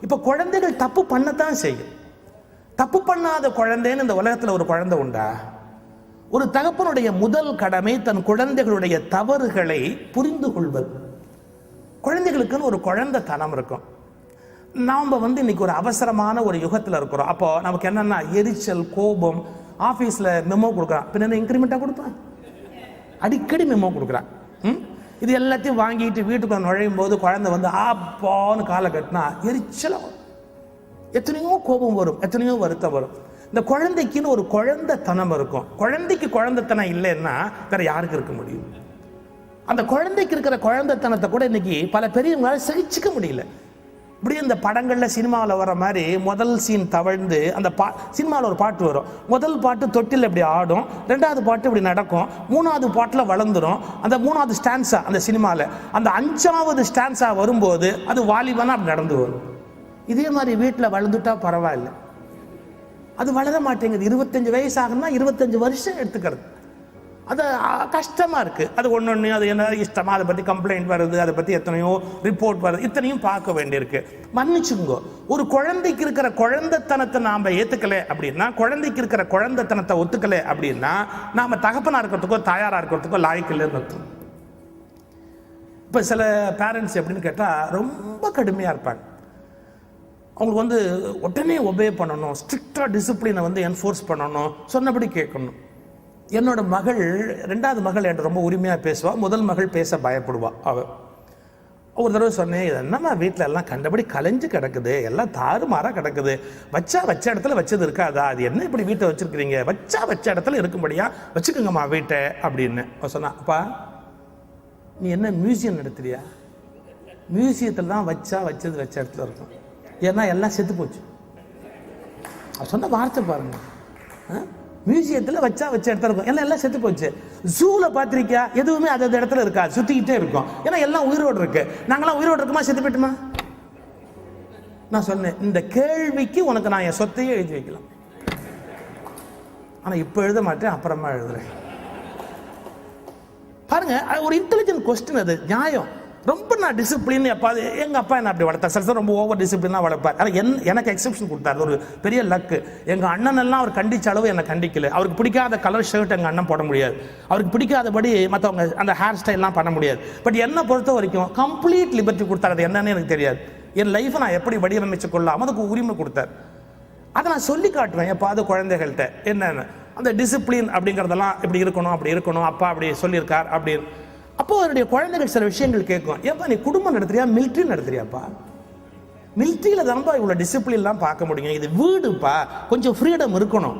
இப்போ குழந்தைகள் தப்பு பண்ணத்தான் செய்யும். தப்பு பண்ணாத குழந்தைன்னு இந்த உலகத்தில் ஒரு குழந்தை உண்டா? ஒரு தகப்பனுடைய முதல் கடமை தன் குழந்தைகளுடைய தவறுகளை புரிந்து கொள்வது. குழந்தைகளுக்குன்னு ஒரு குழந்தை தனம் இருக்கும். நாம் வந்து இன்னைக்கு ஒரு அவசரமான ஒரு யுகத்தில் இருக்கிறோம். அப்போ நமக்கு என்னன்னா எரிச்சல் கோபம் ஆஃபீஸில் மெமோ கொடுக்குறான். பின்ன இன்க்ரிமெண்ட்டாக கொடுப்பான்? அடிக்கடி மெமோ கொடுக்குறான். ம்? இது எல்லாத்தையும் வாங்கிட்டு வீட்டுக்குள்ள நுழையும் போது குழந்தை வந்து ஆப்பான்னு காலை கட்டினா எரிச்சலாகும் எத்தனையோ கோபம் வரும் எத்தனையோ வருத்தம் வரும். இந்த குழந்தைக்குன்னு ஒரு குழந்தைத்தனம் இருக்கும். குழந்தைக்கு குழந்தைத்தனம் இல்லைன்னா வேற யாருக்கு இருக்க முடியும்? அந்த குழந்தைக்கு இருக்கிற குழந்தைத்தனத்தை கூட இன்னைக்கு பல பெரியவங்களால சகிச்சுக்க முடியல. இப்படியே இந்த படங்களில் சினிமாவில் வர மாதிரி முதல் சீன் தவழ்ந்து அந்த பா சினிமாவில் ஒரு பாட்டு வரும். முதல் பாட்டு தொட்டில் இப்படி ஆடும் ரெண்டாவது பாட்டு இப்படி நடக்கும் மூணாவது பாட்டில் வளர்ந்துடும் அந்த மூணாவது ஸ்டான்ஸா அந்த சினிமாவில் அந்த அஞ்சாவது ஸ்டான்ஸா வரும்போது அது வாலிபனாக அப்படி நடந்து வரும். இதே மாதிரி வீட்டில் வளர்ந்துட்டா பரவாயில்ல. அது வளர மாட்டேங்குது. இருபத்தஞ்சு வயசு ஆகுன்னா இருபத்தஞ்சு வருஷம் எடுத்துக்கிறது. அது கஷ்டமாக இருக்குது அது ஒன்று ஒன்று அது என்ன இஷ்டமாக அதை பற்றி கம்ப்ளைண்ட் வருது அதை பற்றி எத்தனையோ ரிப்போர்ட் வருது இத்தனையும் பார்க்க வேண்டியிருக்கு. மன்னிச்சுங்க ஒரு குழந்தைக்கு இருக்கிற குழந்தைத்தனத்தை நாம் ஏற்றுக்கலை அப்படின்னா குழந்தைக்கு இருக்கிற குழந்தைத்தனத்தை ஒத்துக்கலை அப்படின்னா நாம் தகப்பனாக இருக்கிறதுக்கோ தாயாராக இருக்கிறதுக்கோ லாய்க்கில்லைன்னு அர்த்தம். இப்போ சில பேரண்ட்ஸ் எப்படின்னு கேட்டால் ரொம்ப கடுமையாக இருப்பாங்க. அவங்களுக்கு வந்து உடனே ஒபே பண்ணணும் ஸ்ட்ரிக்டாக டிசிப்ளினை வந்து என்ஃபோர்ஸ் பண்ணணும் சொன்னபடி கேட்கணும். என்னோட மகள் ரெண்டாவது மகள் என்கிட்ட ரொம்ப உரிமையாக பேசுவாள் முதல் மகள் பேச பயப்படுவாள் அவள் ஒரு தடவை சொன்னேன் இது என்னம்மா வீட்டில் எல்லாம் கண்டபடி கலைஞ்சு கிடக்குது. எல்லாம் தாறுமாறாக கிடக்குது. வச்சா வச்ச இடத்துல வச்சது இருக்காதா? அது என்ன இப்படி வீட்டை வச்சுருக்கிறீங்க? வச்சா வச்ச இடத்துல இருக்கும்படியா வச்சுக்கோங்கம்மா வீட்டை அப்படின்னு அவ சொன்னா அப்பா நீ என்ன மியூசியம் நடத்துறியா? மியூசியத்தில் தான் வச்சா வச்சது வச்ச இடத்துல இருக்கும். ஏன்னா எல்லாம் செத்து போச்சு. சொன்ன வார்த்தை பாருங்க. மியூசியத்தில் வச்சா வச்ச இடத்துல இருக்கும். எல்லாம் எல்லாம் செத்து போச்சு. ஜூவில் பார்த்துருக்கியா? எதுவுமே அது அந்த இடத்துல இருக்கா சுற்றிக்கிட்டே இருக்கும். ஏன்னா எல்லாம் உயிரோடு இருக்கு. நாங்களாம் உயிரோடு இருக்குமா? செத்து போயிட்டுமா? நான் சொன்னேன் இந்த கேள்விக்கு உனக்கு நான் என் சொத்தையே எழுதி வைக்கலாம். ஆனால் இப்போ எழுத மாட்டேன் அப்புறமா எழுதுறேன். பாருங்க ஒரு இன்டெலிஜென்ட் கொஸ்டின் அது. நியாயம். ரொம்ப நான் டிசிப்ளின் எப்பாது எங்கள் அப்பா என்ன அப்படி வளர்த்தார்? சில சார் ரொம்ப ஓவர் டிசிப்ளினாக வளர்ப்பார். ஆனால் என் எனக்கு எக்ஸெப்ஷன் கொடுத்தாரு. ஒரு பெரிய லக்கு எங்கள் அண்ணன் எல்லாம் அவர் கண்டிச்ச அளவு என்னை கண்டிக்கல. அவருக்கு பிடிக்காத கலர் ஷர்ட் எங்கள் அண்ணன் போட முடியாது. அவருக்கு பிடிக்காதபடி மற்றவங்க அந்த ஹேர் ஸ்டைல்லாம் பண்ண முடியாது. பட் என்னை பொறுத்த வரைக்கும் கம்ப்ளீட் லிபர்ட்டி கொடுத்தாரு. அது என்னன்னு எனக்கு தெரியாது. என் லைஃப்பை நான் எப்படி வடிவமைச்சு கொள்ளலாம்? அதுக்கு உரிமை கொடுத்தார். அதை நான் சொல்லி காட்டுவேன். எப்பாவது குழந்தைகள்கிட்ட. என்னென்ன. அந்த டிசிப்ளின் அப்படிங்கிறதெல்லாம் இப்படி இருக்கணும் அப்படி இருக்கணும். அப்பா அப்படி சொல்லியிருக்கார் அப்படின்னு. அப்போ அதனுடைய குழந்தைகள் சில விஷயங்கள் கேட்கும். ஏப்பா நீ குடும்பம் நடத்துறியா? மிலிட்ரி நடத்துறியாப்பா? மிலிட்ரியில தான்ப்பா இவ்வளோ டிசிப்ளின்லாம் பார்க்க முடியும். இது வீடுப்பா. கொஞ்சம் ஃப்ரீடம் இருக்கணும்.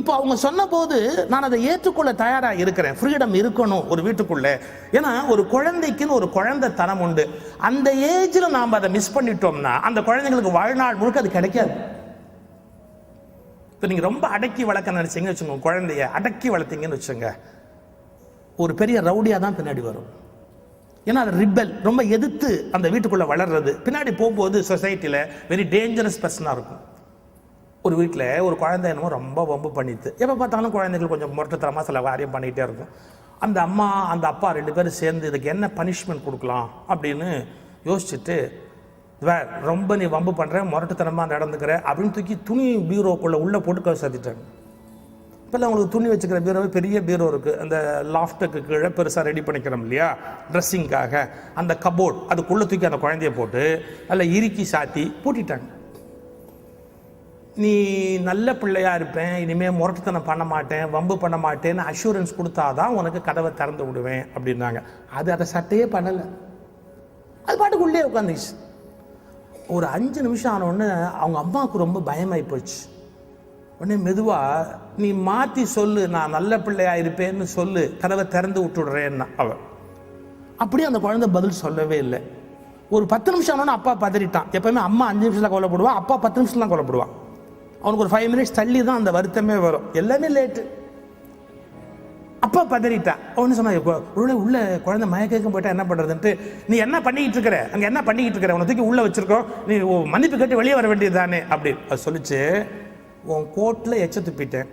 இப்போ அவங்க சொன்ன போது நான் அதை ஏற்றுக்கொள்ள தயாராக இருக்கிறேன். ஃப்ரீடம் இருக்கணும் ஒரு வீட்டுக்குள்ளே. ஏன்னா ஒரு குழந்தைக்குன்னு ஒரு குழந்தை தனம் உண்டு. அந்த ஏஜில் நாம் அதை மிஸ் பண்ணிட்டோம்னா அந்த குழந்தைங்களுக்கு வாழ்நாள் முழுக்க அது கிடைக்காது. இப்போ நீங்கள் ரொம்ப அடக்கி வளர்க்க நினச்சிங்கன்னு வச்சுக்கோங்க குழந்தைய. அடக்கி வளர்த்தீங்கன்னு வச்சுங்க ஒரு பெரிய ரவுடியாக தான் பின்னாடி வரும். ஏன்னா அது ரிப்பல் ரொம்ப எதிர்த்து அந்த வீட்டுக்குள்ளே வளர்றது. பின்னாடி போகும்போது சொசைட்டியில் வெரி டேஞ்சரஸ் பர்சனாக இருக்கும். ஒரு வீட்டில் ஒரு குழந்தை என்னமோ ரொம்ப வம்பு பண்ணிட்டு எப்போ பார்த்தாலும் குழந்தைகள் கொஞ்சம் முரட்டுத்தரமாக சில காரியம் பண்ணிகிட்டே இருக்கும். அந்த அம்மா அந்த அப்பா ரெண்டு பேரும் சேர்ந்து இதுக்கு என்ன பனிஷ்மெண்ட் கொடுக்கலாம் அப்படின்னு யோசிச்சுட்டு வே ரொம்ப நீ வம்பு பண்ணுற முரட்டுத்தனமாக நடந்துக்கிற அப்படின்னு தூக்கி துணி பீரோக்குள்ளே உள்ளே போட்டு கவு இப்போல்லாம் உங்களுக்கு துணி வச்சுக்கிற பீரோ பெரிய பீரோ இருக்குது அந்த லாஃப்ட்டுக்கு கீழே பெருசாக ரெடி பண்ணிக்கிறோம் இல்லையா? ட்ரெஸ்ஸிங்காக அந்த கபோர்ட் அதுக்குள்ளே தூக்கி அந்த குழந்தைய போட்டு நல்லா இறுக்கி சாத்தி பூட்டிட்டாங்க. நீ நல்ல பிள்ளையாக இருப்பேன் இனிமேல் முரட்டுத்தனம் பண்ண மாட்டேன் வம்பு பண்ண மாட்டேன்னு அஷூரன்ஸ் கொடுத்தாதான் உனக்கு கதவை திறந்து விடுவேன் அப்படின்னாங்க. அது அதை சட்டையே பண்ணலை. அது பாட்டுக்கு உள்ளே உட்காந்துச்சு ஒரு அஞ்சு நிமிஷம் ஆனோடனே அவங்க அம்மாவுக்கு ரொம்ப பயமாகி போச்சு. உடனே மெதுவா நீ மாற்றி சொல்லு நான் நல்ல பிள்ளையா இருப்பேன்னு சொல்லு கதவை திறந்து விட்டுடுறேன்னா. அவன். அப்படியே அந்த குழந்தை பதில் சொல்லவே இல்லை. ஒரு பத்து நிமிஷம் ஆனோன்னு அப்பா பதறிட்டான். எப்பவுமே அம்மா அஞ்சு நிமிஷத்தில் கொல்லப்படுவான் அப்பா பத்து நிமிஷம் தான் கொல்லப்படுவான் அவனுக்கு ஒரு ஃபைவ் மினிட்ஸ் தள்ளி தான் அந்த வருத்தமே வரும். எல்லாமே லேட்டு அப்பா பதறிட்டான். அவனு சொன்னா "இப்போ உள்ள உள்ள குழந்தை மயக்கம் போயிட்டா என்ன பண்ணுறதுன்ட்டு நீ என்ன பண்ணிக்கிட்டு இருக்கிற? அங்கே என்ன பண்ணிக்கிட்டு இருக்கிற? உனக்கு உள்ளே உள்ள வச்சிருக்கோம். நீ மன்னிப்பு கேட்டு வெளியே வர வேண்டியது தானே அப்படி அது சொல்லிச்சு. உன் கோட்டில் எச்ச துப்பிட்டேன்.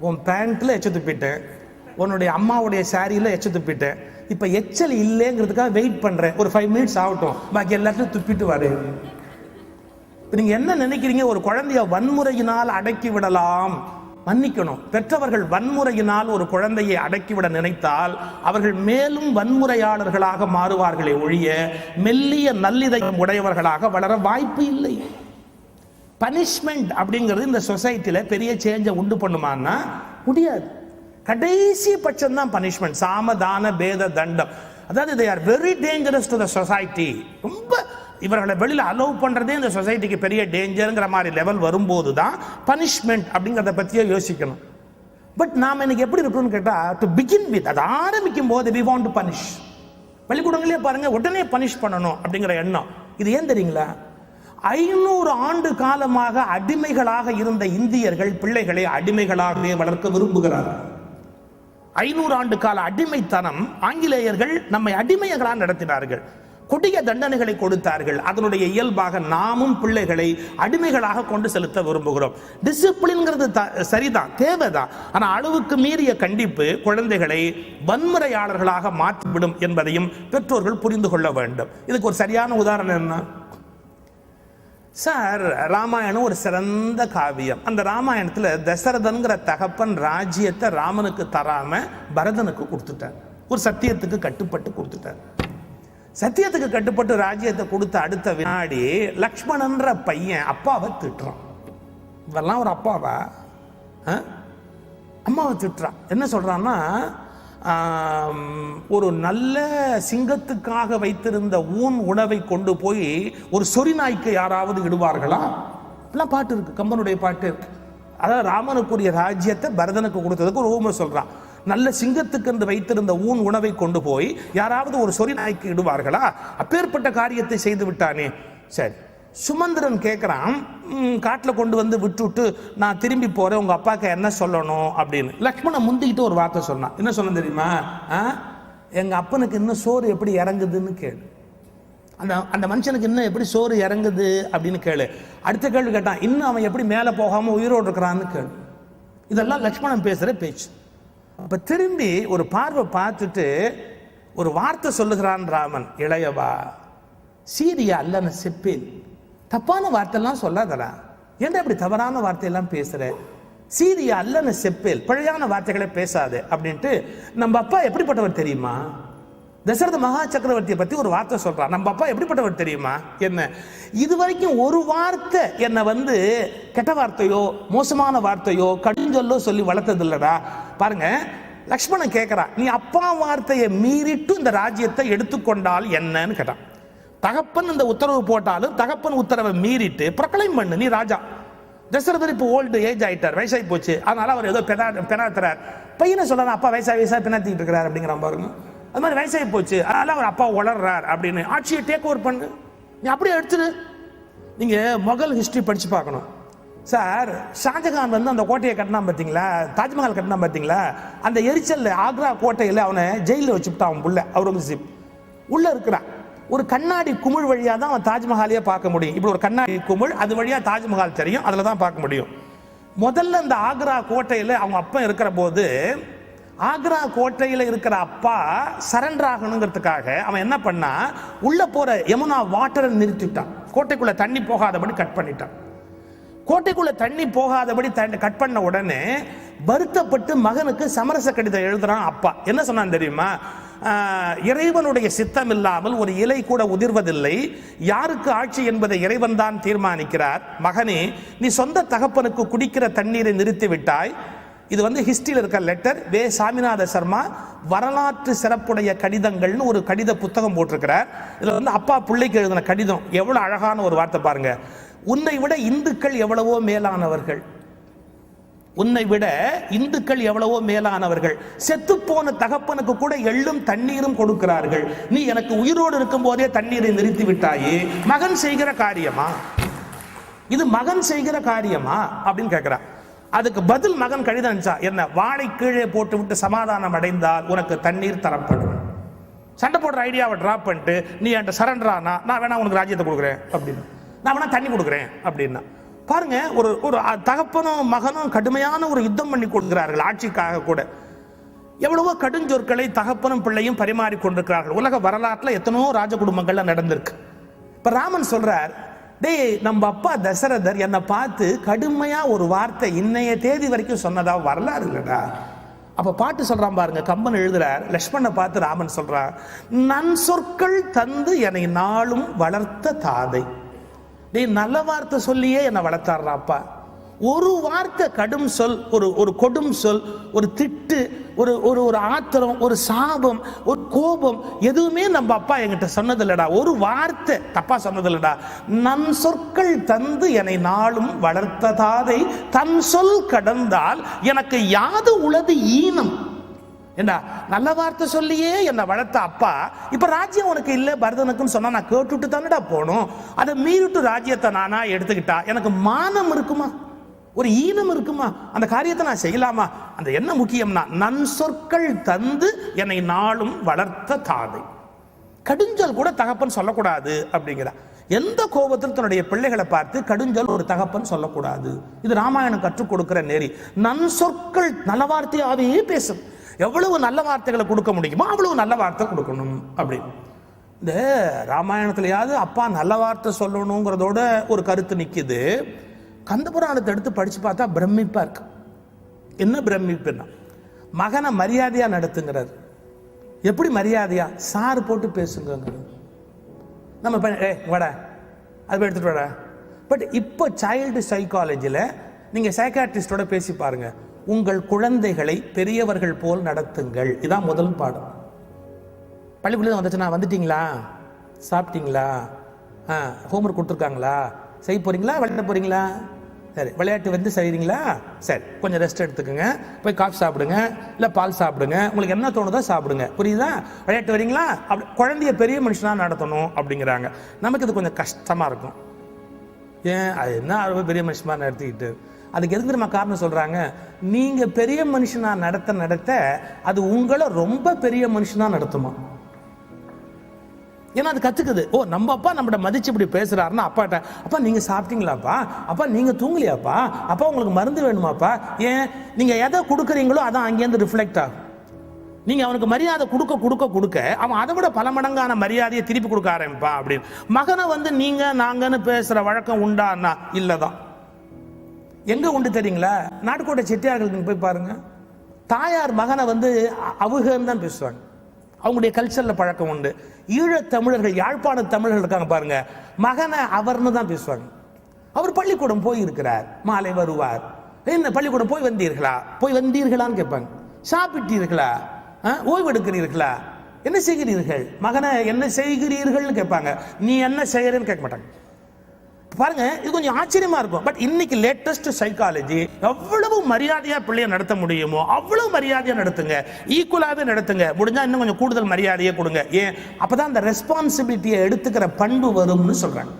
உன் பேண்ட்டில் எச்ச துப்பிட்டேன். உன்னுடைய அம்மாவுடைய சாரியில் எச்ச துப்பிட்டேன். இப்போ எச்சல் இல்லைங்கிறதுக்காக வெயிட் பண்ணுறேன் ஒரு ஃபைவ் மினிட்ஸ் ஆகட்டும். பாக்கி எல்லாத்தையும் துப்பிட்டு வரேன் இப்போ நீங்க என்ன நினைக்கிறீங்க? ஒரு குழந்தைய வன்முறையினால் அடக்கி விடலாம். மன்னிக்கணும். பெற்றவர்கள் வன்முறையினால் ஒரு குழந்தையை அடக்கிவிட நினைத்தால் அவர்கள் மேலும் வன்முறையாளர்களாக மாறுவார்களே ஒழிய மெல்லிய நல்லிதயம் உடையவர்களாக வளர வாய்ப்பு இல்லை. பனிஷ்மெண்ட் அப்படிங்கிறது இந்த சொசைட்டியில் பெரிய சேஞ்சை உண்டு பண்ணுமான்னா முடியாது. கடைசி பட்சம் தான் பனிஷ்மெண்ட் சாமதான பேத தண்டம். அதாவது they are very dangerous to the society ரொம்ப இவர்களை வெளியில் அலோவ் பண்ணுறதே இந்த சொசைட்டிக்கு பெரிய டேஞ்சருங்கிற மாதிரி லெவல் வரும்போது தான் பனிஷ்மெண்ட் அப்படிங்கிறத பற்றியே யோசிக்கணும். பட் நாம் இன்னைக்கு எப்படி இருக்கணும்னு கேட்டால் டு பிகின் வித் அது ஆரம்பிக்கும் போது வி வாண்ட் டு பனிஷ் பள்ளிக்கூடங்களே பாருங்கள் உடனே பனிஷ் பண்ணணும் அப்படிங்கிற எண்ணம். இது ஏன் தெரியுங்களா? ஐநூறு ஆண்டு காலமாக அடிமைகளாக இருந்த இந்தியர்கள் பிள்ளைகளை அடிமைகளாகவே வளர்க்க விரும்புகிறார்கள். ஐநூறு ஆண்டு கால அடிமைத்தனம் ஆங்கிலேயர்கள் நம்மை அடிமைகளாக நடத்தினார்கள். கொடிய தண்டனைகளை கொடுத்தார்கள். அதனுடைய இயல்பாக நாமும் பிள்ளைகளை அடிமைகளாக கொண்டு செலுத்த விரும்புகிறோம். டிசிப்ளின்ங்கிறது த- சரிதான் தேவைதான். ஆனால் அளவுக்கு மீறிய கண்டிப்பு குழந்தைகளை வன்முறையாளர்களாக மாற்றிவிடும் என்பதையும் பெற்றோர்கள் புரிந்து கொள்ள வேண்டும். இதுக்கு ஒரு சரியான உதாரணம் என்ன? சார் ராமாயணம் ஒரு சிறந்த காவியம். அந்த ராமாயணத்தில் தசரதன்கிற தகப்பன் ராஜ்யத்தை ராமனுக்கு தராமல் பரதனுக்கு கொடுத்துட்டார். ஒரு சத்தியத்துக்கு கட்டுப்பட்டு கொடுத்துட்டார். சத்தியத்துக்கு கட்டுப்பட்டு ராஜ்யத்தை கொடுத்த அடுத்த வினாடி லக்ஷ்மணன்ற பையன் அப்பாவை திட்டுறான். இதெல்லாம் ஒரு அப்பாவா? ஆ? அம்மாவை திட்டுறான். என்ன சொல்கிறான்னா ஒரு நல்ல சிங்கத்துக்காக வைத்திருந்த ஊன் உணவை கொண்டு போய் ஒரு சொறி நாய்க்கு யாராவது இடுவார்களா? எல்லாம் பாட்டு இருக்கு கம்பனுடைய பாட்டு. அதாவது ராமனுக்குரிய ராஜ்யத்தை பரதனுக்கு கொடுத்ததுக்கு ஒரு ஊமை சொல்றான். நல்ல சிங்கத்துக்கு என்று வைத்திருந்த ஊன் உணவை கொண்டு போய் யாராவது ஒரு சொறி நாய்க்கு இடுவார்களா? அப்பேற்பட்ட காரியத்தை செய்து விட்டானே. சரி. சுமந்திரன் கேட்குறான் காட்டில் கொண்டு வந்து விட்டுவிட்டு நான் திரும்பி போகிறேன் உங்கள் அப்பாவுக்கு என்ன சொல்லணும்? அப்படின்னு. லக்ஷ்மணன் முந்திக்கிட்டு ஒரு வார்த்தை சொன்னான். என்ன சொன்ன தெரியுமா? ஆ? எங்கள் அப்பனுக்கு இன்னும் சோறு எப்படி இறங்குதுன்னு கேளு. அந்த அந்த மனுஷனுக்கு இன்னும் எப்படி சோறு இறங்குது? அப்படின்னு கேளு. அடுத்த கேள்வி கேட்டான் இன்னும் அவன் எப்படி மேலே போகாமல் உயிரோடு இருக்கிறான்னு கேளு. இதெல்லாம் லக்ஷ்மணன் பேசுகிற பேச்சு. அப்போ திரும்பி ஒரு பார்வை பார்த்துட்டு ஒரு வார்த்தை சொல்லுகிறான் ராமன் இளையவா சீரியா அல்லன செப்பேன் தப்பான வார்த்தைலாம் சொல்லாதடா. ஏன்டா இப்படி தவறான வார்த்தையெல்லாம் பேசுற? சீரிய அல்லன செப்பேல் பழையான வார்த்தைகளை பேசாது அப்படின்ட்டு நம்ம அப்பா எப்படிப்பட்டவர் தெரியுமா? தசரத மகா சக்கரவர்த்தியை பத்தி ஒரு வார்த்தை சொல்றான். நம்ம அப்பா எப்படிப்பட்டவர் தெரியுமா? என்ன? இது வரைக்கும் ஒரு வார்த்தை என்னை வந்து கெட்ட வார்த்தையோ மோசமான வார்த்தையோ கடுஞ்சொல்லோ சொல்லி வளர்த்தது இல்லடா பாருங்க லக்ஷ்மணன் கேட்கறா நீ அப்பா வார்த்தையை மீறிட்டு இந்த ராஜ்யத்தை எடுத்துக்கொண்டால் என்னன்னு? கேட்டான். தகப்பன் இந்த உத்தரவு போட்டாலும் தகப்பன் உத்தரவை மீறிட்டு ப்ரொக்ளைம் பண்ணு நீ ராஜா. தசரதர் இப்போ ஓல்டு ஏஜ் ஆயிட்டார் வயசாகி போச்சு. அதனால அவர் ஏதோ பெனா பெனாத்துறார். பையனை சொல்றாரு அப்பா வயசாக வயசாக பெனாத்திட்டு இருக்கிறார் அப்படிங்கிற பாருங்க. அது மாதிரி வயசாகி போச்சு. அதனால அவர் அப்பா வளர்றார் அப்படின்னு. ஆட்சியை டேக் ஓவர் பண்ணு. நீ அப்படியே எடுத்துரு. நீங்க மொகல் ஹிஸ்டரி படிச்சு பார்க்கணும். சார் ஷாஜகான் வந்து அந்த கோட்டையை கட்டினா பார்த்தீங்களா? தாஜ்மஹால் கட்டினா பார்த்தீங்களா? அந்த எரிச்சல் ஆக்ரா கோட்டையில் அவனை ஜெயிலில் வச்சுட்டான் அவன் புள்ள அவுரங்கசீப். உள்ளே இருக்கிறான். ஒரு கண்ணாடி குமிழ் வழியாக தான் அவன் தாஜ்மஹாலையே பார்க்க முடியும். இப்படி ஒரு கண்ணாடி குமிழ் அது வழியாக தாஜ்மஹால் தெரியும் அதில் தான் பார்க்க முடியும். முதல்ல இந்த ஆக்ரா கோட்டையில் அவங்க அப்பா இருக்கிற போது ஆக்ரா கோட்டையில் இருக்கிற அப்பா சரண்டர் ஆகணுங்கிறதுக்காக அவன் என்ன பண்ணா உள்ள போற யமுனா வாட்டரை நிறுத்திட்டான். கோட்டைக்குள்ள தண்ணி போகாதபடி கட் பண்ணிட்டான். கோட்டைக்குள்ள தண்ணி போகாதபடி கட் பண்ண உடனே வருத்தப்பட்டு மகனுக்கு சமரச கடிதம் எழுதுறான் அப்பா. என்ன சொன்னான் தெரியுமா? இறைவனுடைய சித்தம் இல்லாமல் ஒரு இலை கூட உதிர்வதில்லை. யாருக்கு ஆட்சி என்பதை இறைவன் தான் தீர்மானிக்கிறார். மகனே நீ சொந்த தகப்பனுக்கு குடிக்கிற தண்ணீரை நிறுத்தி விட்டாய் இது வந்து ஹிஸ்டரியில் இருக்க லெட்டர் வே. சாமிநாத சர்மா வரலாற்று சிறப்புடைய கடிதங்கள்னு ஒரு கடித புத்தகம் போட்டிருக்கிறார். இதில் வந்து அப்பா பிள்ளைக்கு எழுதின கடிதம். எவ்வளோ அழகான ஒரு வார்த்தை பாருங்க. உன்னை விட இந்துக்கள் எவ்வளவோ மேலானவர்கள். உன்னை விட இந்துக்கள் எவ்வளவோ மேலானவர்கள். செத்துப்போன தகப்பனுக்கு கூட எள்ளும் தண்ணீரும் கொடுக்கிறார்கள். நீ எனக்கு உயிரோடு இருக்கும் போதே தண்ணீரை நிறுத்தி விட்டாயே. மகன் செய்கிற காரியமா? இது மகன் செய்கிற காரியமா? அப்படின்னு கேட்கிறான் அதுக்கு பதில் மகன் கடிதம் அனுப்பிச்சா என்ன வாழை கீழே போட்டு விட்டு சமாதானம் அடைந்தால் உனக்கு தண்ணீர் தரப்படும். சண்டை போடுற ஐடியாவை டிராப் பண்ணிட்டு நீ என்கிட்ட சரண்டரானா நான் வேணா உனக்கு ராஜ்யத்தை கொடுக்குறேன் அப்படின்னு. நான் வேணா தண்ணி கொடுக்குறேன் அப்படின்னா. பாருங்க ஒரு ஒரு தகப்பனும் மகனும் கடுமையான ஒரு யுத்தம் பண்ணி கொடுக்கிறார்கள் ஆட்சிக்காக கூட. எவ்வளவோ கடுஞ்சொற்களை தகப்பனும் பிள்ளையும் பரிமாறி கொண்டிருக்கிறார்கள். உலக வரலாற்றில் எத்தனையோ ராஜ குடும்பங்கள்ல நடந்திருக்கு. இப்ப ராமன் சொல்றார் டேய் நம்ம அப்பா தசரதர் என்னை பார்த்து கடுமையா ஒரு வார்த்தை இன்னைய தேதி வரைக்கும் சொன்னதா? வரலாறு இல்லடா. அப்ப பாட்டு சொல்றான் பாருங்க கம்பன் எழுதுறார் லக்ஷ்மணனை பார்த்து ராமன் சொல்றான் நன் சொற்கள் தந்து என்னை நாளும் வளர்த்த தாதை. நீ நல்ல வார்த்தை சொல்லியே என்னை வளர்த்தாடுறா அப்பா. ஒரு வார்த்தை கடும் சொல் ஒரு ஒரு கொடும் சொல் ஒரு திட்டு ஒரு ஒரு ஒரு ஆத்திரம் ஒரு சாபம் ஒரு கோபம் எதுவுமே நம்ம அப்பா என்கிட்ட சொன்னதில்லடா. ஒரு வார்த்தை தப்பா சொன்னதில்லடா. நன் சொற்கள் தந்து என்னை நாளும் வளர்த்ததாதை தன் சொல் கடந்தால் எனக்கு யாது உளது ஈனம்? ஏண்டா நல்ல வார்த்தை சொல்லியே என்னை வளர்த்த அப்பா. இப்ப ராஜ்யம் உனக்கு இல்லை பரதனுக்குன்னு சொன்னா நான் கேட்டுட்டு தானடா போகணும். அதை மீறிட்டு ராஜ்யத்தை நானா எடுத்துக்கிட்டா எனக்கு மானம் இருக்குமா? ஒரு ஈனம் இருக்குமா? அந்த காரியத்தை நான் செய்யலாமா? அந்த என்ன முக்கியம்னா நன் சொற்கள் தந்து என்னை நாளும் வளர்த்த தாதை. கடுஞ்சல் கூட தகப்பன் சொல்லக்கூடாது அப்படிங்கிறா எந்த கோபத்தில் தன்னுடைய பிள்ளைகளை பார்த்து கடுஞ்சல் ஒரு தகப்பன் சொல்லக்கூடாது? இது ராமாயணம் கற்றுக் கொடுக்கிற நெறி. நன் சொற்கள் நல்ல வார்த்தையாவே பேசும். எவ்வளவு நல்ல வார்த்தைகளை கொடுக்க முடியுமோ அவ்வளவு நல்ல வார்த்தை கொடுக்கணும் அப்படின்னு. இந்த ராமாயணத்துலையாவது அப்பா நல்ல வார்த்தை சொல்லணுங்கிறதோட ஒரு கருத்து நிற்கிது கந்த புராணத்தை எடுத்து படித்து பார்த்தா பிரமிப்பாக இருக்கு. என்ன பிரமிப்புன்னா? மகனை மரியாதையாக நடத்துங்கிறார். எப்படி மரியாதையா? சார் போட்டு பேசுங்க நம்ம ஏ வட. அது போய் எடுத்துட்டு வட. பட் இப்போ சைல்டு சைக்காலஜியில் நீங்கள் சைக்காட்ரிஸ்டோட பேசி பாருங்கள் உங்கள் குழந்தைகளை பெரியவர்கள் போல் நடத்துங்கள். இதான் முதல் பாடம். பள்ளிக்குள்ளே வந்துச்சுன்னா வந்துட்டீங்களா? சாப்பிட்டீங்களா? ஆ ஹோம்ஒர்க் கொடுத்துருக்காங்களா? செய்ய போகிறீங்களா விளையாட போகிறீங்களா சரி விளையாட்டு வந்து செய்கிறீங்களா சரி கொஞ்சம் ரெஸ்ட் எடுத்துக்கோங்க. போய் காஃபி சாப்பிடுங்க. இல்லை பால் சாப்பிடுங்க. உங்களுக்கு என்ன தோணுதோ சாப்பிடுங்க. புரியுதா? விளையாட்டு வரீங்களா? அப்படி குழந்தைய பெரிய மனுஷனாக நடத்தணும் அப்படிங்கிறாங்க. நமக்கு இது கொஞ்சம் கஷ்டமாக இருக்கும். ஏன்? அது என்ன ரொம்ப பெரிய மனுஷமாக நடத்திக்கிட்டு. அதுக்கு எதுக்கு நம்ம காரணம் சொல்கிறாங்க நீங்கள் பெரிய மனுஷனாக நடத்த நடத்த அது உங்களை ரொம்ப பெரிய மனுஷனாக நடத்துமா? ஏன்னா அது கற்றுக்குது ஓ நம்ம அப்பா நம்மள மதிச்சு இப்படி பேசுகிறாருன்னா அப்பாட்ட அப்பா நீங்கள் சாப்பிட்டீங்களாப்பா? அப்பா நீங்கள் தூங்கலையாப்பா? அப்பா உங்களுக்கு மருந்து வேணுமாப்பா? ஏன்? நீங்கள் எதை கொடுக்குறீங்களோ அதான் அங்கேருந்து ரிஃப்ளெக்ட் ஆகும். நீங்கள் அவனுக்கு மரியாதை கொடுக்க கொடுக்க கொடுக்க அவன் அதை விட பல மடங்கான மரியாதையை திருப்பி கொடுக்க ஆரம்பிப்பான் அப்படின்னு. மகனை வந்து நீங்கள் நாங்கன்னு பேசுகிற வழக்கம் உண்டான்னா இல்லை தான் எங்க உண்டு தெரியுங்களா? நாட்டுக்கோட்டை செட்டியார்களுக்கு நீங்க போய் பாருங்க. தாயார் மகனை வந்து அ- அவுகன்னு தான் பேசுவாங்க. அவங்களுடைய கல்ச்சரில் பழக்கம் உண்டு. ஈழத் தமிழர்கள் யாழ்ப்பாண தமிழர்கள் இருக்காங்க பாருங்க. மகனை அவர்னு தான் பேசுவாங்க. அவர் பள்ளிக்கூடம் போய் இருக்கிறார் மாலை வருவார். என்ன பள்ளிக்கூடம் போய் வந்தீர்களா? போய் வந்தீர்களான்னு கேட்பாங்க. சாப்பிட்டீர்களா? ஆ, ஓய்வெடுக்கிறீர்களா? என்ன செய்கிறீர்கள்? மகனை என்ன செய்கிறீர்கள்னு கேட்பாங்க. நீ என்ன செய்கிறேன்னு கேட்க மாட்டாங்க. பாருங்க இது கொஞ்சம் ஆச்சரியமா இருக்கும். பட் இன்னைக்கு லேட்டஸ்ட் சைக்காலஜி எவ்வளவு மரியாதையா பிள்ளைய நடத்த முடியுமோ அவ்வளவு மரியாதையா நடத்துங்க. ஈக்குவலாவே நடத்துங்க. முடிஞ்சா இன்னும் கொஞ்சம் கூடுதல் மரியாதையை கொடுங்க. ஏன்? அப்பதான் அந்த ரெஸ்பான்சிபிலிட்டியை எடுத்துக்கிற பண்பு வரும்னு சொல்றாங்க.